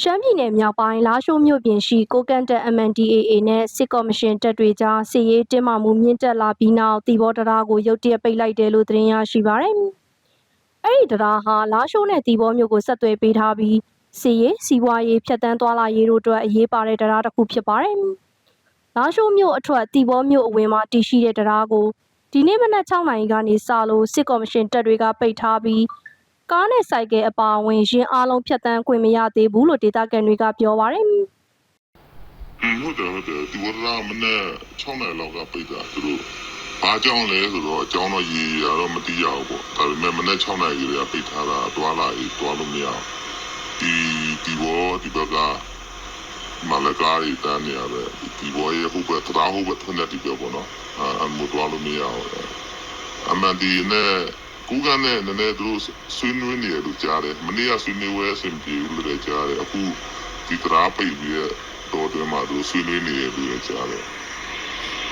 ရှမ်းပြည်နယ်မြောက်ပိုင်းလာရှိုးမြို့ပြင်ရှိကိုကန့်တက် MNDAA နဲ့စစ်ကော်မရှင်တပ်တွေကြားစစ်ရေးတင်းမာမှုမြင့်တက်လာပြီးနောက်တီဘောတရားကိုရုတ်တရက်ပိတ်လိုက်တယ်လို့သတင်းရရှိပါရယ်။အဲ့ဒီတရားဟာလာရှိုးနဲ့တီဘောမြို့ကိုဆက်သွယ်ပေးထားပြီးစစ်ရေးစီးပွားရေးဖြတ်တန်းသွားလာရေးတို့အတွက်အရေးပါတဲ့တရားတစ်ခုဖြစ်ပါတယ်။လာရှိုးမြို့အထွက်တီဘောမြို့အဝင်မှာတည်ရှိတဲ့တရားကိုဒီနေ့မနက်6နာရီကနေစလို့စစ်ကော်မရှင်တပ်တွေကပိတ်ထားပြီး ကားနဲ့စိုက်ကယ်အပါအဝင်ရင်းအားလုံးဖြတ်တန်းခွင့်မရသေးဘူးလို့ဒေသခံတွေကပြောပါတယ်อืมဟုတ်တယ်ဟုတ်တယ်ဒီဝရမနဲ့6နိုင်လောက်ကပိတ်တာသူတို့ဘာကြောင့်လဲဆိုတော့အကြောင်းတော့ရေရတော့မသိရဘူးပေါ့ဒါပေမဲ့မနဲ့6နိုင်ကြီးတွေကပိတ်ထားတာတွာလာရေးတွာလို့မရအောင်ဒီဒီဘောဒီဘက်ကမလကားရီတန်းနေရတယ်ဒီဘောရဲ့ဟုတ်ပဲတရားဟုတ်ပဲထွန်းတဲ့ဒီပြောပေါ့နော်အမှုတွာလို့မရအောင်အမှန်ဒီနဲ့ ကူကနဲ့နည်းနည်းသူတို့ဆွေးနွေးနေတယ်လို့ကြားတယ်မနေ့ကဆွေးနွေးဝဲအဆင်ပြေဘူးလို့လည်းကြားတယ်အခုဒီတရားပိတ်ပြီးတော့တွင်မှာသူဆွေးနွေးနေတယ်လို့လည်းကြားတယ်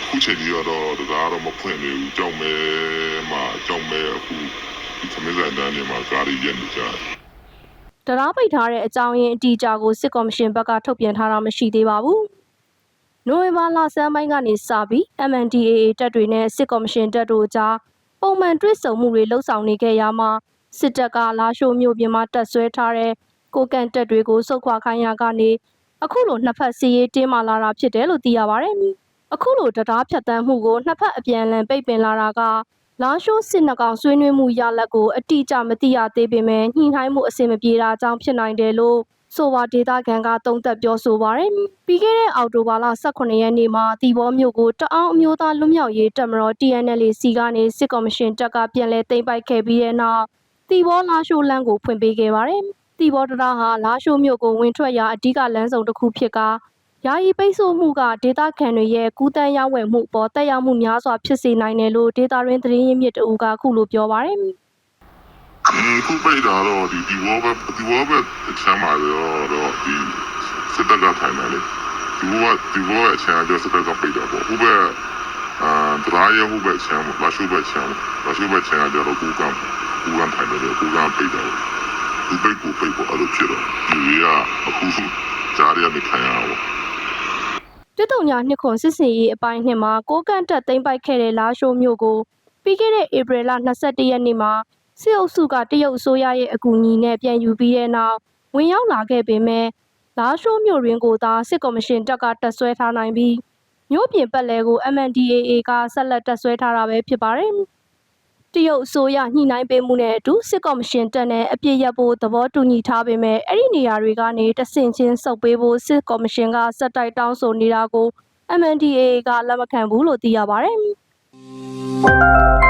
အခုချိန်ကြီးကတော့တရားတော့မဖွင့်နေဘူးကြောက်မဲမှာကြောက်မဲအခုဒီသမီးဆိုင်တန်းနေမှာကားရီရက်နေကြတယ်။တရားပိတ်ထားတဲ့အကြောင်းရင်းအတိအကျကိုစစ်ကော်မရှင်ဘက်ကထုတ်ပြန်ထားတာမရှိသေးပါဘူး။နိုဝင်ဘာလဆန်းပိုင်းကနေစပြီး MNDAA တပ်တွေနဲ့စစ်ကော်မရှင်တပ်တို့ကြား ပုံမှန်တွေ့ဆုံမှုတွေလှုပ်ဆောင်နေခဲ့ရမှာစစ်တပ်ကလာရှိုးမြို့ပြင်မှာတပ်ဆွဲထားတဲ့ကိုကန့်တပ်တွေကိုစုခွာခိုင်းရကနေအခုလိုနှစ်ဖက်စီရေးတင်းမာလာတာဖြစ်တယ်လို့သိရပါတယ်။အခုလိုတရားဖြတ်တန်းမှုကိုနှစ်ဖက်အပြန်အလှန်ပိတ်ပင်လာတာကလာရှိုးစစ်နှကောင်ဆွေးနွေးမှုရလဒ်ကိုအတိအကျမသိရသေးပေမဲ့ညှိနှိုင်းမှုအဆင်မပြေတာကြောင့်ဖြစ်နိုင်တယ်လို့ ဆိုပါဒေတာကန်ကသုံးသပ်ပြောဆိုပါရယ်ပြီးခဲ့တဲ့အောက်တိုဘာလ18ရက်နေ့မှာတီဘောမြို့ကိုတအောင်းအမျိုးသားလွတ်မြောက်ရေးတပ်မတော် TNL စီကနေစစ်ကော်မရှင်တပ်ကပြန်လည်သိမ်းပိုက်ခဲ့ပြီးတဲ့နောက်တီဘောလာရှိုးလမ်းကိုဖွင့်ပေးခဲ့ပါတယ်တီဘောတရဟာလာရှိုးမြို့ကိုဝင်ထွက်ရာအဓိကလမ်းဆောင်တစ်ခုဖြစ်ကာယာယီပိတ်ဆို့မှုကဒေတာခန်တွေရဲ့ကူးတန်းရောက်ဝယ်မှုပေါ်တက်ရောက်မှုများစွာဖြစ်စေနိုင်တယ်လို့ဒေတာရင်းသတင်းရင်းမြစ်တအူကခုလိုပြောပါရယ် အခုပိတ်တာတော့ဒီဒီဝေါ်ဘက်ဒီဝေါ်ဘက်အချမ်းပါတော့တော့ဒီစစ်တပ်ကထိုင်တယ်လေဒီဝေါ်ဒီဝေါ်အချမ်းတော့စစ်တပ်ကပိတ်တာပေါ့ဟိုဘက်အာဒရာရဟိုဘက်ချမ်းလာရှိုးဘက်ချမ်းလာရှိုးဘက်ချမ်းကတော့ကူကံကူကံထိုင်တယ်ကူကံပိတ်တယ်ဒီပိတ်ကိုပိတ်ဖို့အဲ့လိုဖြစ်တော့ဒီကအခုကြားရတဲ့ခံရအောင်တစ်တုံညာနှစ်ခွန်စစ်စင်ရေးအပိုင်းနှစ်မှာကိုကန့်တက်သိမ်းပိုက်ခဲ့တဲ့လာရှိုးမြို့ကိုပြီးခဲ့တဲ့ဧပြီလ22ရက်နေ့မှာ စစ်အုပ်စုကတရုတ်အစိုးရရဲ့အကူအညီနဲ့ပြန်ယူပြီးတဲ့နောက်ဝင်ရောက်လာခဲ့ပေမဲ့လာရှိုးမြို့ရင်းကိုသာစစ်ကော်မရှင်တပ်ကတပ်ဆွဲထားနိုင်ပြီးမြို့ပြင်ပတ်လည်ကို MNDAA ကဆက်လက်တပ်ဆွဲထားတာပဲဖြစ်ပါတယ်တရုတ်အစိုးရညှိနှိုင်းပေးမှုနဲ့အတူစစ်ကော်မရှင်တပ်နဲ့အပြစ်ရပ်ဖို့သဘောတူညီထားပေမဲ့အဲ့ဒီနေရာတွေကနေတဆင့်ချင်းစုပ်ပေးဖို့စစ်ကော်မရှင်ကစက်တိုက်တောင်းဆိုနေတာကို MNDAA ကလက်မခံဘူးလို့သိရပါတယ်။